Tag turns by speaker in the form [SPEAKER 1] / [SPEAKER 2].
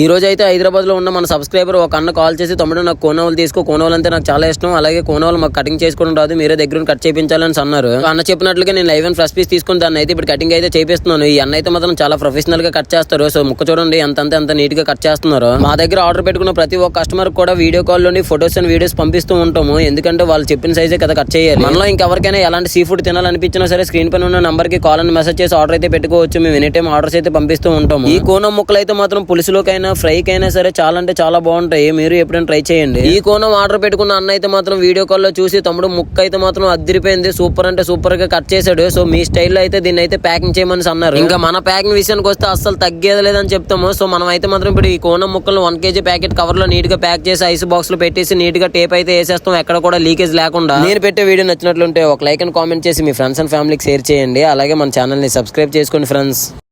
[SPEAKER 1] ఈ రోజు అయితే హైదరాబాద్లో ఉన్న మన సబ్స్క్రైబర్ ఒక అన్న కాల్ చేసి తమ్ముడు నాకు కోనవాళ్ళు తీసుకో. కోనవాళ్ళు అంటే నాకు చాలా ఇష్టం. అలాగే కోనవలు మాకు కటింగ్ చేసుకోవడం రాదు. మీరే దగ్గర కట్ చేయించాలని అన్నారు. అన్న చెప్పినట్లుగా నేను లైవ్ అండ్ ఫ్రెష్ పీస్ తీసుకుని దాన్ని అయితే ఇప్పుడు కటింగ్ అయితే చేపిస్తున్నాను. ఈ అన్న అయితే మాత్రం చాలా ప్రొఫెషనల్గా కట్ చేస్తారు. సో ముక్క చూడండి ఎంత అంత ఎంత నీట్గా కట్ చేస్తున్నారు. మా దగ్గర ఆర్డర్ పెట్టుకున్న ప్రతి ఒక్క కస్టమర్ కూడా వీడియో కాల్లోని ఫొటోస్ అండ్ వీడియోస్ పంపిస్తూ ఉంటాము. ఎందుకంటే వాళ్ళు చెప్పిన సైజే కదా కట్ చేయాలి. మనలో ఇంకెవరికైనా ఎలాంటి సీ ఫుడ్ తినాలనిపించినా సరే స్క్రీన్ పైన ఉన్న నంబర్కి కాల్ అని మెసేజ్ చేసి ఆర్డర్ అయితే పెట్టుకోవచ్చు. మేము ఎనీ టైం ఆర్డర్స్ అయితే పంపిస్తూ ఉంటాము. ఈ కోనం ముక్కలు అయితే మాత్రం పులుసులోకైనా ఫ్రై కైనా సరే చాలా అంటే చాలా బాగుంటాయి. మీరు ఎప్పుడైనా ట్రై చేయండి. ఈ కోనం ఆర్డర్ పెట్టుకున్న అన్న అయితే మాత్రం వీడియో కాల్లో చూసి తమ్ముడు ముక్క అయితే మాత్రం అద్దరిపోయింది. సూపర్ అంటే సూపర్గా కట్ చేశాడు. సో మీ స్టైల్లో అయితే దీన్ని అయితే ప్యాకింగ్ చేయమని అన్నారు. ఇంకా మన ప్యాకింగ్ విషయానికి వస్తే అస్సలు తగ్గేది లేదని చెప్తాము. సో మనం అయితే మాత్రం ఇప్పుడు ఈ కోనం ముక్కలు వన్ కేజీ ప్యాకెట్ కవర్లో నీట్గా ప్యాక్ చేసి ఐస్ బాక్స్లో పెట్టేసి నీట్గా టేప్ అయితే వేసేస్తాం. ఎక్కడ కూడా లీకేజ్ లేకుండా. నేను పెట్టే వీడియో నచ్చినట్లుంటే ఒక లైక్ అండ్ కామెంట్ చేసి మీ ఫ్రెండ్స్ అండ్ ఫ్యామిలీకి షేర్ చేయండి. అలాగే మన ఛానల్ని సబ్స్క్రైబ్ చేసుకోండి ఫ్రెండ్స్